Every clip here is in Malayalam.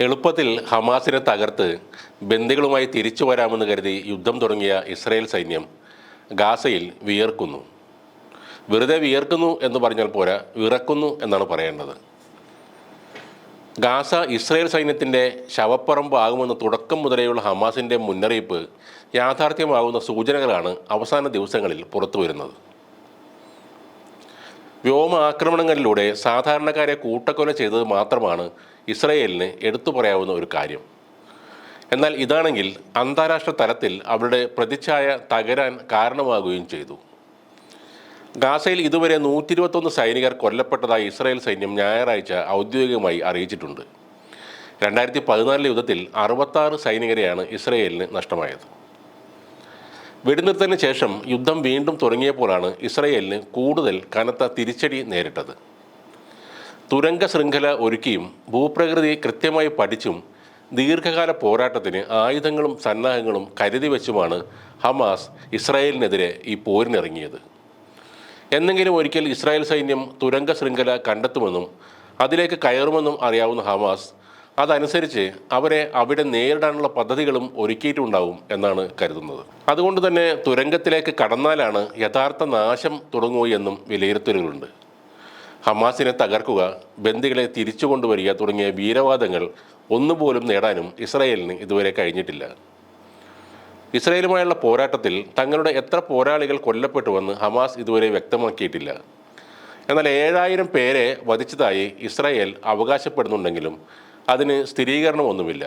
എളുപ്പത്തിൽ ഹമാസിനെ തകർത്ത് ബന്ദികളുമായി തിരിച്ചു വരാമെന്ന് കരുതി യുദ്ധം തുടങ്ങിയ ഇസ്രയേൽ സൈന്യം ഗാസയിൽ വിയർക്കുന്നു. വെറുതെ വിയർക്കുന്നു എന്ന് പറഞ്ഞാൽ പോരാ വിറക്കുന്നു എന്നാണ് പറയേണ്ടത്. ഗാസ ഇസ്രയേൽ സൈന്യത്തിന്റെ ശവപ്പറമ്പ് ആകുമെന്ന് തുടക്കം മുതലേയുള്ള ഹമാസിന്റെ മുന്നറിയിപ്പ് യാഥാർത്ഥ്യമാകുന്ന സൂചനകളാണ് അവസാന ദിവസങ്ങളിൽ പുറത്തു വരുന്നത് വ്യോമ ആക്രമണങ്ങളിലൂടെ സാധാരണക്കാരെ കൂട്ടക്കൊല ചെയ്തത് മാത്രമാണ് ഇസ്രയേലിന് എടുത്തു പറയാവുന്ന ഒരു കാര്യം. എന്നാൽ ഇതാണെങ്കിൽ അന്താരാഷ്ട്ര തലത്തിൽ അവരുടെ പ്രതിച്ഛായ തകരാൻ കാരണമാകുകയും ചെയ്തു. ഗാസയിൽ ഇതുവരെ നൂറ്റി ഇരുപത്തൊന്ന് സൈനികർ കൊല്ലപ്പെട്ടതായി ഇസ്രായേൽ സൈന്യം ഞായറാഴ്ച ഔദ്യോഗികമായി അറിയിച്ചിട്ടുണ്ട്. രണ്ടായിരത്തി പതിനാലിലെ യുദ്ധത്തിൽ അറുപത്താറ് സൈനികരെയാണ് ഇസ്രയേലിന് നഷ്ടമായത്. വെടിനിർത്തലിന് ശേഷം യുദ്ധം വീണ്ടും തുടങ്ങിയപ്പോഴാണ് ഇസ്രയേലിന് കൂടുതൽ കനത്ത തിരിച്ചടി നേരിട്ടത്. തുരങ്ക ശൃംഖല ഒരുക്കിയും ഭൂപ്രകൃതി കൃത്യമായി പഠിച്ചും ദീർഘകാല പോരാട്ടത്തിന് ആയുധങ്ങളും സന്നാഹങ്ങളും കരുതി വെച്ചുമാണ് ഹമാസ് ഇസ്രായേലിനെതിരെ ഈ പോരിനിറങ്ങിയത്. എന്നെങ്കിലും ഒരിക്കൽ ഇസ്രായേൽ സൈന്യം തുരങ്ക ശൃംഖല കണ്ടെത്തുമെന്നും അതിലേക്ക് കയറുമെന്നും അറിയാവുന്ന ഹമാസ് അതനുസരിച്ച് അവരെ അവിടെ നേരിടാനുള്ള പദ്ധതികളും ഒരുക്കിയിട്ടുണ്ടാവും എന്നാണ് കരുതുന്നത്. അതുകൊണ്ട് തന്നെ തുരങ്കത്തിലേക്ക് കടന്നാലാണ് യഥാർത്ഥ നാശം തുടങ്ങൂ എന്നും വിലയിരുത്തലുകളുണ്ട്. ഹമാസിനെ തകർക്കുക ബന്ദികളെ തിരിച്ചു കൊണ്ടുവരിക തുടങ്ങിയ വീരവാദങ്ങൾ ഒന്നുപോലും നേടാനും ഇസ്രായേലിന് ഇതുവരെ കഴിഞ്ഞിട്ടില്ല. ഇസ്രായേലുമായുള്ള പോരാട്ടത്തിൽ തങ്ങളുടെ എത്ര പോരാളികൾ കൊല്ലപ്പെട്ടുവെന്ന് ഹമാസ് ഇതുവരെ വ്യക്തമാക്കിയിട്ടില്ല. എന്നാൽ ഏഴായിരം പേരെ വധിച്ചതായി ഇസ്രായേൽ അവകാശപ്പെടുന്നുണ്ടെങ്കിലും അതിന് സ്ഥിരീകരണമൊന്നുമില്ല.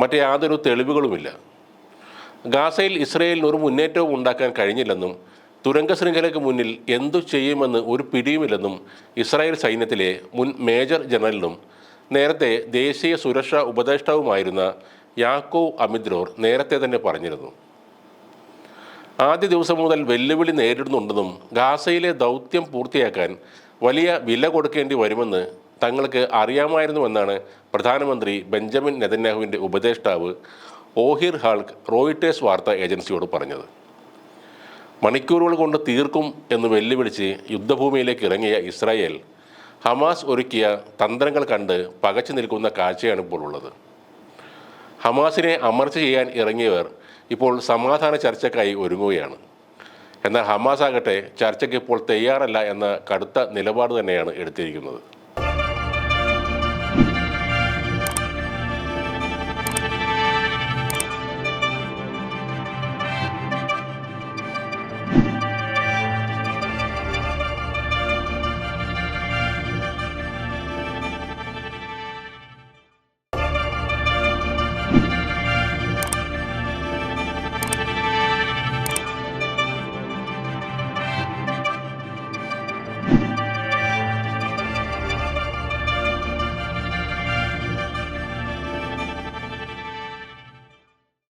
മറ്റു യാതൊരു തെളിവുകളുമില്ല. ഗാസയിൽ ഇസ്രയേലിന് ഒരു മുന്നേറ്റവും ഉണ്ടാക്കാൻ കഴിഞ്ഞില്ലെന്നും തുരങ്ക ശൃംഖലയ്ക്ക് മുന്നിൽ എന്തു ചെയ്യുമെന്ന് ഒരു പിടിയുമില്ലെന്നും ഇസ്രായേൽ സൈന്യത്തിലെ മുൻ മേജർ ജനറലിനും നേരത്തെ ദേശീയ സുരക്ഷാ ഉപദേഷ്ടാവുമായിരുന്ന യാക്കോവ് അമിദ്രോർ നേരത്തെ തന്നെ പറഞ്ഞിരുന്നു. ആദ്യ ദിവസം മുതൽ വെല്ലുവിളി നേരിടുന്നുണ്ടെന്നും ഗാസയിലെ ദൗത്യം പൂർത്തിയാക്കാൻ വലിയ വില കൊടുക്കേണ്ടി വരുമെന്ന് തങ്ങൾക്ക് അറിയാമായിരുന്നുവെന്നാണ് പ്രധാനമന്ത്രി ബെഞ്ചമിൻ നെതന്യാഹുവിന്റെ ഉപദേഷ്ടാവ് ഓഹിർ ഹാൾക്ക് റോയിട്ടേഴ്സ് വാർത്താ ഏജൻസിയോട് പറഞ്ഞത്. മണിക്കൂറുകൾ കൊണ്ട് തീർക്കും എന്ന് വെല്ലുവിളിച്ച് യുദ്ധഭൂമിയിലേക്ക് ഇറങ്ങിയ ഇസ്രായേൽ ഹമാസ് ഒരുക്കിയ തന്ത്രങ്ങൾ കണ്ട് പകച്ചു നിൽക്കുന്ന കാഴ്ചയാണ് ഇപ്പോൾ ഉള്ളത്. ഹമാസിനെ അമർച്ച ചെയ്യാൻ ഇറങ്ങിയവർ ഇപ്പോൾ സമാധാന ചർച്ചയ്ക്കായി ഒരുങ്ങുകയാണ്. എന്നാൽ ഹമാസ് ആകട്ടെ ചർച്ചയ്ക്ക് ഇപ്പോൾ തയ്യാറല്ല എന്ന കടുത്ത നിലപാട് തന്നെയാണ് എടുത്തിരിക്കുന്നത്.